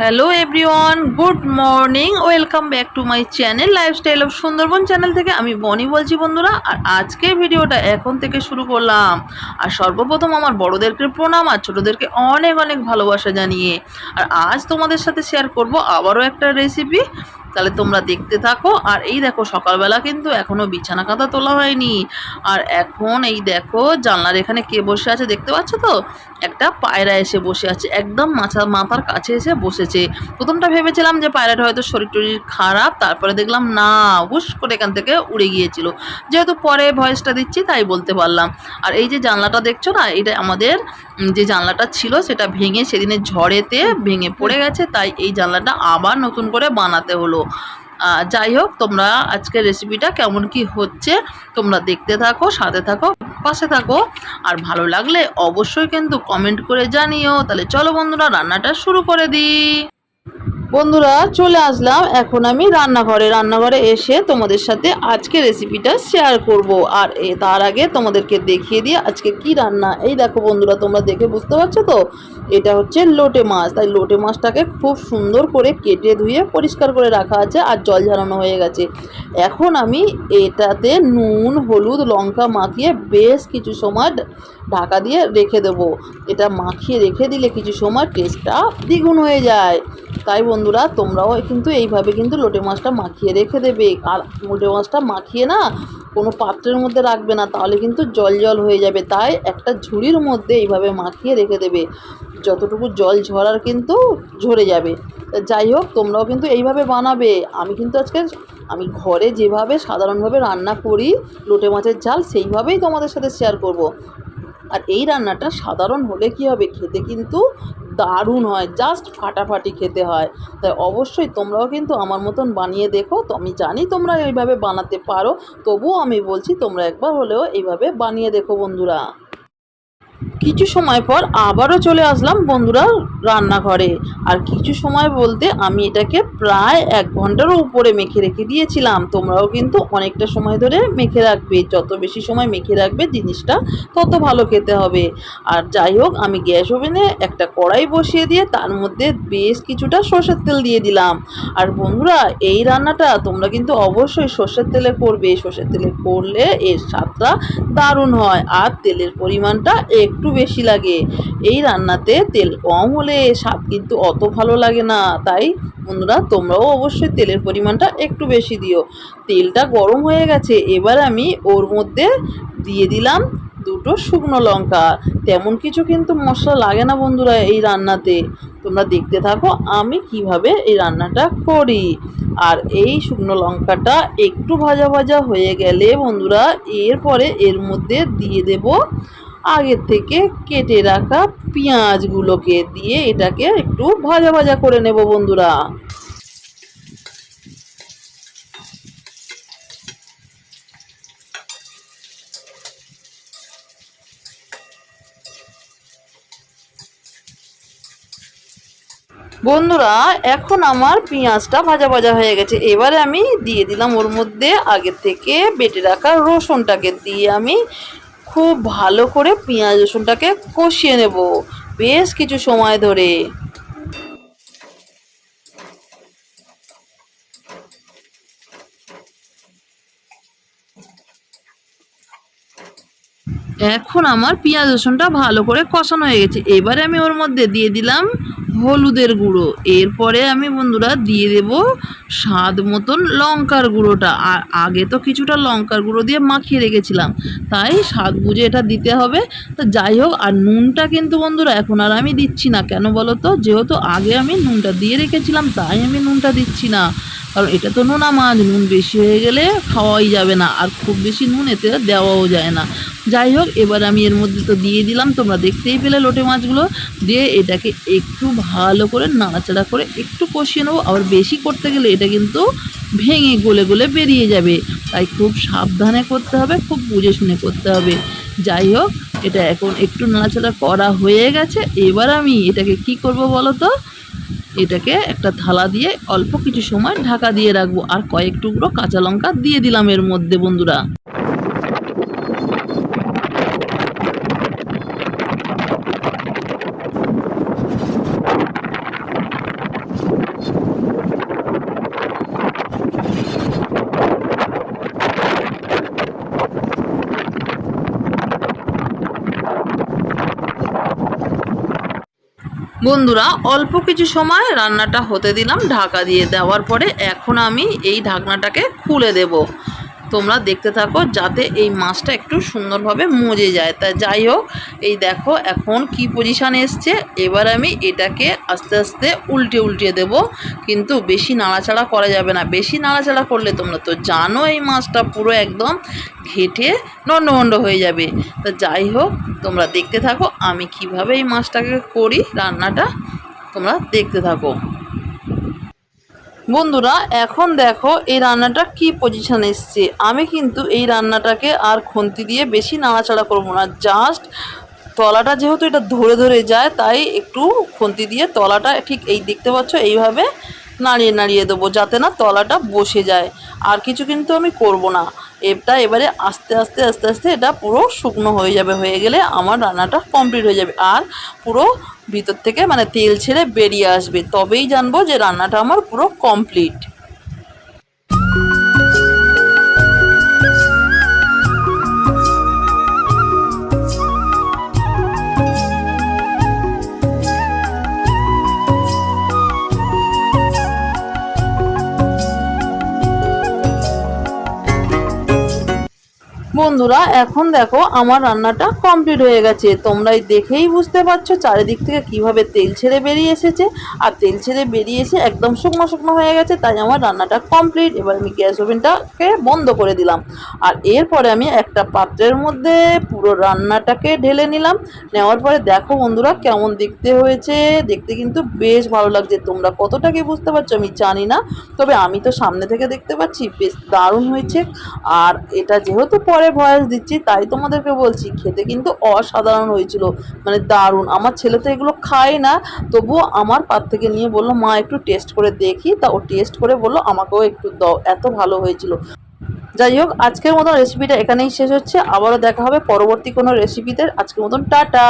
Hello everyone good morning welcome back to my channel lifestyle of Sundarban channel থেকে আমি বনি বলছি বন্ধুরা, আর আজকের ভিডিওটা এখন থেকে শুরু করলাম। আর সর্বপ্রথম আমার বড়োদেরকে প্রণাম, আর ছোটোদেরকে অনেক অনেক ভালোবাসা জানিয়ে। আর আজ তোমাদের সাথে শেয়ার করব আবারও একটা রেসিপি তাহলে তোমরা দেখতে থাকো। আর এই দেখো, সকালবেলা কিন্তু এখনও বিছানা কাঁথা তোলা হয়নি। আর এখন এই দেখো, জানলার এখানে কে বসে আছে দেখতে পাচ্ছ তো? একটা পায়রা এসে বসে আছে, একদম মাথা, মাথার কাছে এসে বসেছে। প্রথমটা ভেবেছিলাম যে পায়রাটা হয়তো শরীর টরীর খারাপ, তারপরে দেখলাম না, হুশ করে এখান থেকে উড়ে গিয়েছিল। যেহেতু পরে ভয়েসটা দিচ্ছি, তাই বলতে পারলাম। আর এই যে জানলাটা দেখছ না, এটা আমাদের যে জানলাটা ছিল, সেটা ভেঙে সেদিনের ঝড়েতে ভেঙে পড়ে গেছে, তাই এই জানলাটা আবার নতুন করে বানাতে হলো। যাই হোক, তোমরা আজকের রেসিপিটা কেমন কি হচ্ছে, তোমরা দেখতে থাকো, সাথে থাকো, পাশে থাকো। আর ভালো লাগলে অবশ্যই কিন্তু কমেন্ট করে জানিও। তাহলে চলো বন্ধুরা, রান্নাটা শুরু করে দিই। বন্ধুরা, চলে আসলাম এখন আমি রান্নাঘরে। রান্নাঘরে এসে তোমাদের সাথে আজকে রেসিপিটা শেয়ার করব। আর তার আগে তোমাদেরকে দেখিয়ে দিয়ে আজকে কি রান্না। এই দেখো বন্ধুরা, তোমরা দেখে বুঝতে পারছ তো? এটা হচ্ছে লোটে মাছ। তাই লোটে মাছটাকে খুব সুন্দর করে কেটে ধুয়ে পরিষ্কার করে রাখা আছে আর জল ঝরানো হয়ে গেছে। এখন আমি এটাতে নুন, হলুদ, লঙ্কা মাখিয়ে বেশ কিছু সময় ঢাকা দিয়ে রেখে দেবো। এটা মাখিয়ে রেখে দিলে কিছু সময় টেস্টটা দ্বিগুণ হয়ে যায়। তাই বন্ধুরা, তোমরাও কিন্তু এইভাবে কিন্তু লোটে মাছটা মাখিয়ে রেখে দেবে। আর লোটে মাছটা মাখিয়ে না কোনো পাত্রের মধ্যে রাখবে না, তাহলে কিন্তু জল জল হয়ে যাবে। তাই একটা ঝুড়ির মধ্যে এইভাবে মাখিয়ে রেখে দেবে। যতটুকু জল ঝরার কিন্তু ঝরে যাবে। যাই হোক, তোমরাও কিন্তু এইভাবে বানাবে। আমি কিন্তু আজকে, আমি ঘরে যেভাবে সাধারণভাবে রান্না করি, লোটে মাছের ঝাল সেইভাবেই তোমাদের সাথে শেয়ার করব। আর এই রান্নাটা সাধারণ হলে কি হবে? খেতে কিন্তু দারুণ হয় জাস্ট ফাটাফাটি খেতে হয়। তাই অবশ্যই তোমরাও কিন্তু আমার মতন বানিয়ে দেখো। তো আমি জানি তোমরা এইভাবে বানাতে পারো, তবুও আমি বলছি তোমরা একবার হলেও এইভাবে বানিয়ে দেখো বন্ধুরা। কিছু সময় পর আবারও চলে আসলাম বন্ধুরা রান্নাঘরে। আর কিছু সময় বলতে আমি এটাকে প্রায় এক ঘন্টারও উপরে মেখে রেখে দিয়েছিলাম। তোমরাও কিন্তু অনেকটা সময় ধরে মেখে রাখবে। যত বেশি সময় মেখে রাখবে জিনিসটা, তত ভালো খেতে হবে। আর যাই হোক, আমি গ্যাস ওভেনে একটা কড়াই বসিয়ে দিয়ে তার মধ্যে বেশ কিছুটা সর্ষের তেল দিয়ে দিলাম। আর বন্ধুরা, এই রান্নাটা তোমরা কিন্তু অবশ্যই সর্ষের তেলে করবে। সর্ষের তেলে করলে এর স্বাদটা দারুণ হয়। আর তেলের পরিমাণটা একটু বেশি লাগে। এই রান্নাতে তেল কম হলে স্বাদ কিন্তু অত ভালো লাগে না। তাই বন্ধুরা, তোমরাও অবশ্যই তেলের পরিমাণটা একটু বেশি দিও। তেলটা গরম হয়ে গেছে, এবার আমি ওর মধ্যে দিয়ে দিলাম দুটো শুকনো লঙ্কা। তেমন কিছু কিন্তু মশলা লাগে না বন্ধুরা এই রান্নাতে। তোমরা দেখতে থাকো আমি কীভাবে এই রান্নাটা করি। আর এই শুকনো লঙ্কাটা একটু ভাজা ভাজা হয়ে গেলে বন্ধুরা, এরপরে এর মধ্যে দিয়ে দেব আগের থেকে কেটে রাখা পেঁয়াজগুলোকে দিয়ে এটাকে একটু ভাজা ভাজা করে নেব বন্ধুরা। বন্ধুরা, এখন আমার পেঁয়াজটা ভাজা ভাজা হয়ে গেছে। এবারে আমি দিয়ে দিলাম ওর মধ্যে আগে থেকে বেটে রাখা রসুনটাকে। দিয়ে আমি খুব ভালো করে পেঁয়াজ রসুনটাকে কষিয়ে নেব। বেশ কিছু সময় ধরে। এখন আমার পেঁয়াজ রসুনটা ভালো করে কষানো হয়ে গেছে। এবারে আমি ওর মধ্যে দিয়ে দিলাম হলুদের গুঁড়ো। এরপরে আমি বন্ধুরা দিয়ে দেব স্বাদ মতন লঙ্কার গুঁড়োটা। আর আগে তো কিছুটা লঙ্কার গুঁড়ো দিয়ে মাখিয়ে রেখেছিলাম। তাই স্বাদ বুঝে এটা দিতে হবে। তো যাই হোক, আর নুনটা কিন্তু বন্ধুরা এখন আর আমি দিচ্ছি না। কেন বলো তো? যেহেতু আগে আমি নুনটা দিয়ে রেখেছিলাম, তাই আমি নুনটা দিচ্ছি না। কারণ এটা তো নোনা মাছ, নুন বেশি হয়ে গেলে খাওয়াই যাবে না। আর খুব বেশি নুন এতে দেওয়াও যায় না। যাই হোক এবার আমি এর মধ্যে তো দিয়ে দিলাম, তোমরা দেখতেই পেলে লোটে মাছগুলো। দিয়ে এটাকে একটু ভালো করে নাড়াচাড়া করে একটু কষিয়ে নেব। আবার বেশি করতে গেলে এটা কিন্তু ভেঙে গলে গলে বেরিয়ে যাবে। তাই খুব সাবধানে করতে হবে, খুব বুঝে শুনে করতে হবে। যাই হোক, এটা এখন একটু নাড়াচাড়া করা হয়ে গেছে। এবার আমি এটাকে কি করব বলো তো? এটাকে একটা থালা দিয়ে অল্প কিছু সময় ঢাকা দিয়ে রাখব। আর কয়েক টুকরো কাঁচা লঙ্কা দিয়ে দিলাম এর মধ্যে, বন্ধুরা। বন্ধুরা, অল্প কিছু সময় রান্নাটা হতে দিলাম, ঢাকা দিয়ে দেওয়ার পরে এখন আমি এই ঢাকনাটাকে খুলে দেব। তোমরা দেখতে থাকো যাতে এই মাছটা একটু সুন্দরভাবে মজে যায়। তা যাই হোক, এই দেখো এখন কি পজিশান এসছে? এবার আমি এটাকে আস্তে আস্তে উল্টে উল্টে দেব। কিন্তু বেশি নাড়াচাড়া করা যাবে না। বেশি নাড়াচাড়া করলে তোমরা তো জানো এই মাছটা পুরো একদম ঘেটে নন্ডভন্ড হয়ে যাবে। তা যাই হোক, তোমরা দেখতে থাকো আমি কীভাবে এই মাছটাকে করি, রান্নাটা তোমরা দেখতে থাকো। বন্ধুরা, এখন দেখো এই রান্নাটা কি পজিশন এসছে। আমি কিন্তু এই রান্নাটাকে আর খন্তি দিয়ে বেশি নাড়াচাড়া করব না। জাস্ট তলাটা যেহেতু এটা ধরে ধরে যায়, তাই একটু খন্তি দিয়ে তলাটা ঠিক এই দেখতে পাচ্ছ, এইভাবে নাড়িয়ে নাড়িয়ে দেবো যাতে না তলাটা বসে যায়। আর কিছু কিন্তু আমি করব না। এটা এবারে আস্তে আস্তে আস্তে আস্তে এটা পুরো শুকনো হয়ে যাবে, হয়ে গেলে আমার রান্নাটা কমপ্লিট হয়ে যাবে। আর পুরো ভিতর থেকে মানে তেল ছেড়ে বেরিয়ে আসবে। তবেই জানব যে রান্নাটা আমার পুরো কমপ্লিট। বন্ধুরা, এখন দেখো আমার রান্নাটা কমপ্লিট হয়ে গেছে। তোমরাই দেখেই বুঝতে পারছ চারিদিক থেকে কীভাবে তেল ছেড়ে বেরিয়ে এসেছে। আর তেল ছেড়ে বেরিয়ে এসে একদম শুকনো শুকনো হয়ে গেছে, তাই আমার রান্নাটা কমপ্লিট এবার আমি গ্যাস ওভেনটাকে বন্ধ করে দিলাম। আর এরপরে আমি একটা পাত্রের মধ্যে পুরো রান্নাটাকে ঢেলে নিলাম। নেওয়ার পরে দেখো বন্ধুরা কেমন দেখতে হয়েছে। দেখতে কিন্তু বেশ ভালো লাগছে। তোমরা কতটা কি বুঝতে পারছ আমি জানি না। তবে আমি তো সামনে থেকে দেখতে পাচ্ছি, বেশ দারুণ হয়েছে। আর এটা যেহেতু পরে ভয়েস দিচ্ছি, তাই তোমাদেরকে বলছি, খেতে কিন্তু অসাধারণ হয়েছিল। মানে দারুণ। আমার ছেলে তো এগুলো খায় না, তবুও আমার পাত থেকে নিয়ে বলল, মা, একটু টেস্ট করে দেখি। তা ও টেস্ট করে বলল, আমাকেও একটু দাও। এত ভালো হয়েছিল। যাই হোক, আজকের মতন রেসিপিটা এখানেই শেষ হচ্ছে। আবারও দেখা হবে পরবর্তী কোনো রেসিপিতে আজকের মতন টাটা।